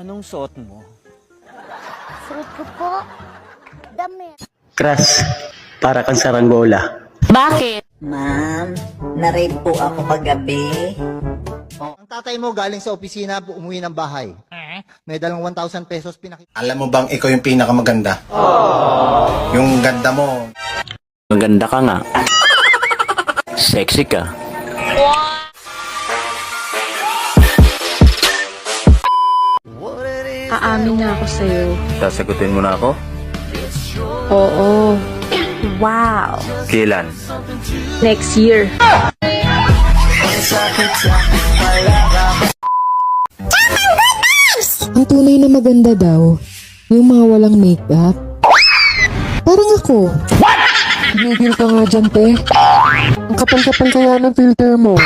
Anong suot mo? Suot ko po. Damit. Crush, para kang saranggola. Bakit? Ma'am, na-rape po ako kagabi. Ang tatay mo galing sa opisina, umuwi ng bahay. May dalang 1,000 pesos pinakita. Alam mo bang ikaw yung pinakamaganda? Yung ganda mo, Maganda ka nga. Sexy ka. Aamin na ako sa'yo. Sasagutin mo na ako? Oo. Wow. Kailan? Next year. Ang tunay na maganda daw, yung mga walang makeup. Parang ako. Tumigil ka nga dyan, te. Ang kapal-kapal kaya ng filter mo.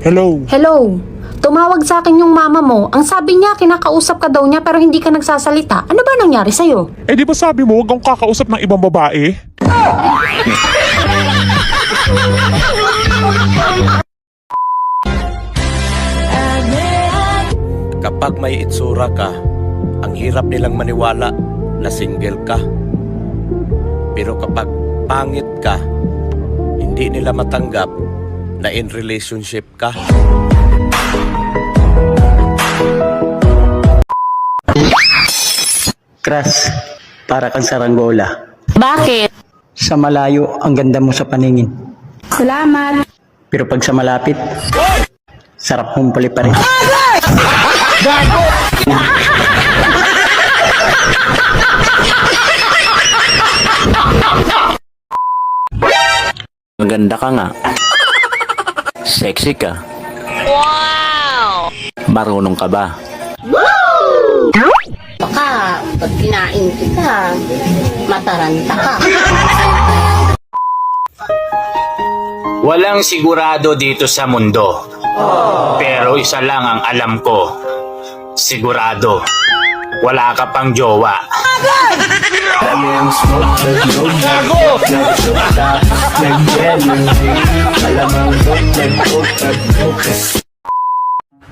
Hello. Hello. Tumawag sa akin yung mama mo. Ang sabi niya, kinakausap ka daw niya pero hindi ka nagsasalita. Ano ba nangyari sa'yo? Eh di ba sabi mo huwag kang kakausap ng ibang babae? Kapag may itsura ka, ang hirap nilang maniwala na single ka. Pero kapag pangit ka, hindi nila matanggap na in relationship ka. Crush, para kang saranggola. Bakit? Sa malayo, ang ganda mo sa paningin. Salamat. Pero pag sa malapit, sarap mong paliparin. Maganda ka nga. Sexy ka. Wow! Marunong ka ba? Baka, pag kinain kita, mataranta ka. Walang sigurado dito sa mundo. Pero isa lang ang alam ko. Sigurado. Wala ka pang jowa.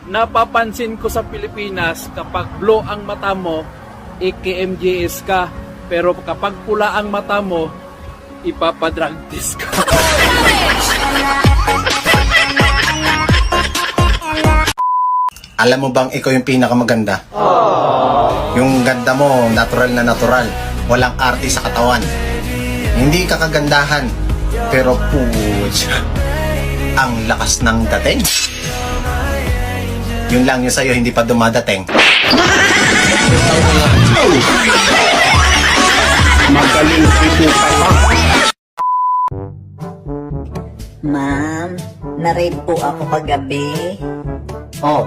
Napapansin ko sa Pilipinas, kapag blue ang mata mo, iki-MJS ka. Pero kapag pula ang mata mo, ipapadrag test ka. alam mo bang ikaw yung pinakamaganda? Yung ganda mo, natural na natural. Walang arte sa katawan. Hindi ka kagandahan, pero puch, ang lakas ng dating. Yun lang yun sa'yo, hindi pa dumadating. Ma'am, na-rape po ako kagabi. Oh,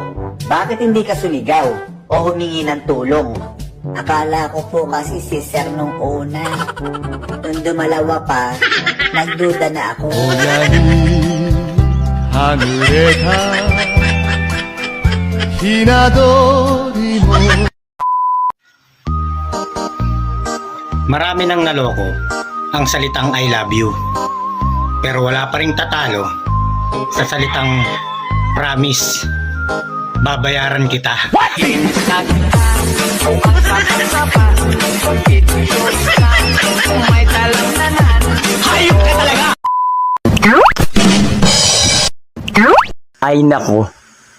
bakit hindi ka sumigaw o humingi ng tulong? Akala ko po kasi si Sir nung una. Nung dumalawa pa, nagduda na ako. Marami nang naloko ang salitang I love you. Pero wala pa rin tatalo sa salitang promise. Babayaran kita. Ay nako,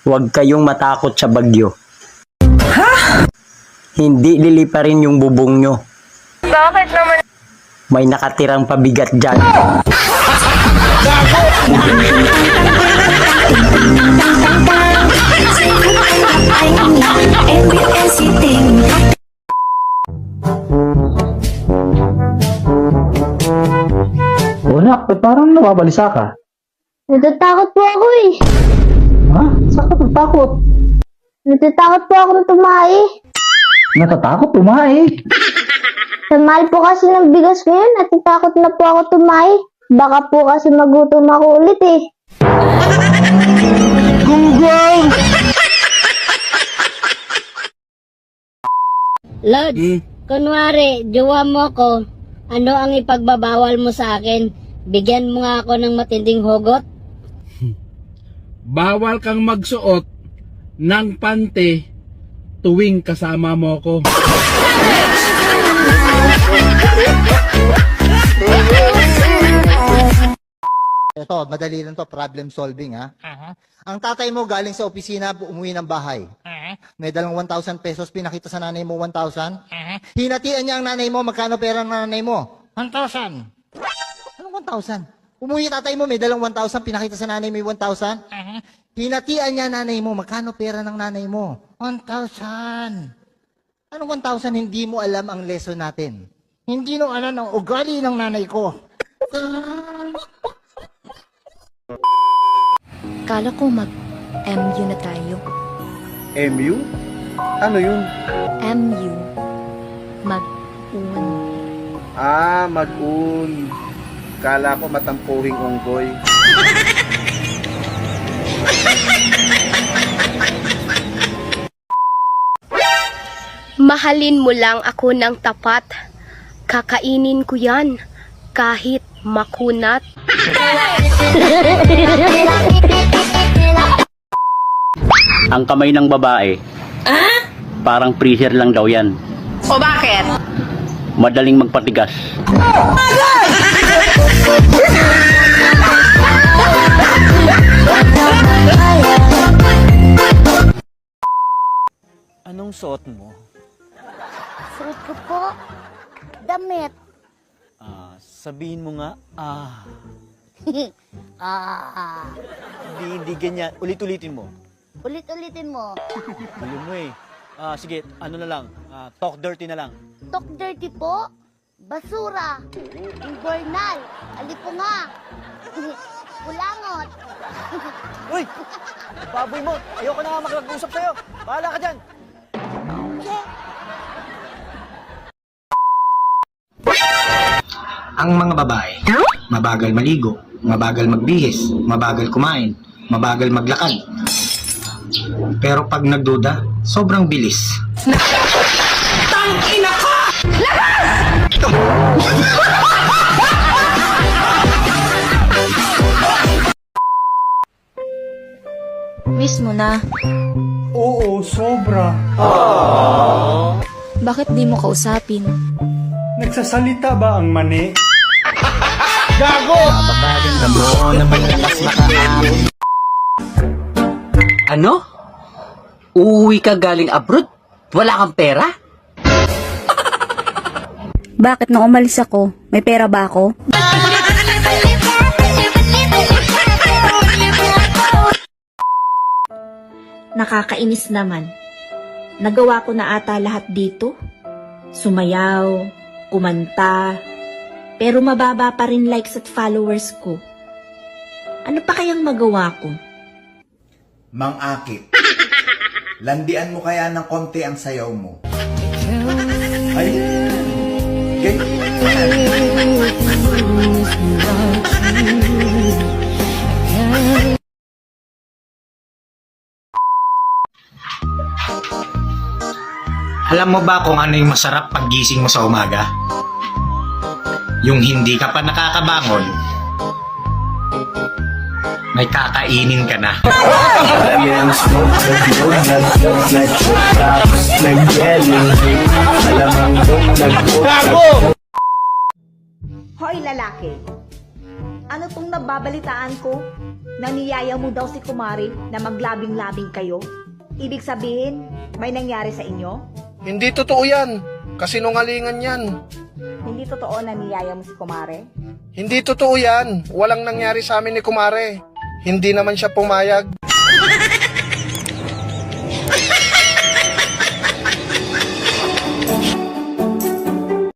huwag kayong matakot sa bagyo. Ha? Hindi liliparin yung bubong nyo. Bakit naman? May nakatirang pabigat dyan. Wala, ba't parang nababalisa ka? Natatakot po ako eh. Ha? Saan ka natatakot? Natatakot po ako na tumahi. Natatakot, tumae. Sa mahal po kasi ng bigas ngayon, natatakot na po ako tumahi. Baka po kasi magutom ako ulit eh. Lord, kunwari, jowa mo ko, ano ang ipagbabawal mo sa akin? Bigyan mo nga ako ng matinding hugot. Bawal kang magsuot ng pante tuwing kasama mo ko. Ito, madali lang to, problem solving ha. Ang tatay mo galing sa opisina, umuwi ng bahay. May dalang 1,000 pesos, pinakita sa nanay mo 1,000. Hinatian niya ang nanay mo, magkano pera ng nanay mo? 1,000. Anong 1,000? Umuwi tatay mo, may dalang 1,000, pinakita sa nanay mo yung 1,000. Hinatian niya nanay mo, magkano pera ng nanay mo? 1,000. Anong 1,000? Hindi mo alam ang lesson natin. Hindi mo alam ang ugali ng nanay ko. Kala ko mag-MU na tayo. MU? Ano yun? MU. Mag-un. Ah, mag-un. Kala ko matampuhing unggoy. Mahalin mo lang ako ng tapat. Kakainin ko yan. Kahit makunat. Ang kamay ng babae, parang freezer lang daw yan. O bakit? Madaling magpatigas. Anong suot mo? Suot ko po. Damit. Ah, sabihin mo nga, ah, Ah. hindi, hindi ganyan. Ulit-ulitin mo. Ulit-ulitin mo. Gulo mo eh. Ah, sige, ano na lang, ah, talk dirty na lang. Talk dirty po. Basura. Invernal. Alipunga. Kulangot. Uy! Baboy mo! Ayoko na nga makipag-usap sa'yo! Bahala ka dyan! Ang mga babae, mabagal maligo, mabagal magbihis, mabagal kumain, mabagal maglakad. Pero pag nagduda, sobrang bilis. Miss mo na. Oo, sobra. Bakit di mo kausapin? Nagsasalita ba ang mani? Ano? Uuwi ka galing abroad? Wala kang pera? Bakit nung umalis ako, may pera ba ako? Nakakainis naman. Nagawa ko na ata lahat dito. Sumayaw, kumanta, pero mababa pa rin likes at followers ko. Ano pa kayang magawa ko? Mang Akit, landian mo kaya ng konti ang sayaw mo. Ay, Alam mo ba kung ano yung masarap paggising mo sa umaga? Yung hindi ka pa nakakabangon, may kakainin ka na. Hoy lalaki! Ano tong nababalitaan ko? Naniyaya mo daw si Kumari na maglabing-labing kayo? Ibig sabihin, may nangyari sa inyo? Hindi totoo yan. Kasinungalingan yan. Hindi totoo na niyaya mo si Kumare? Hindi totoo yan. Walang nangyari sa amin ni Kumare. Hindi naman siya pumayag.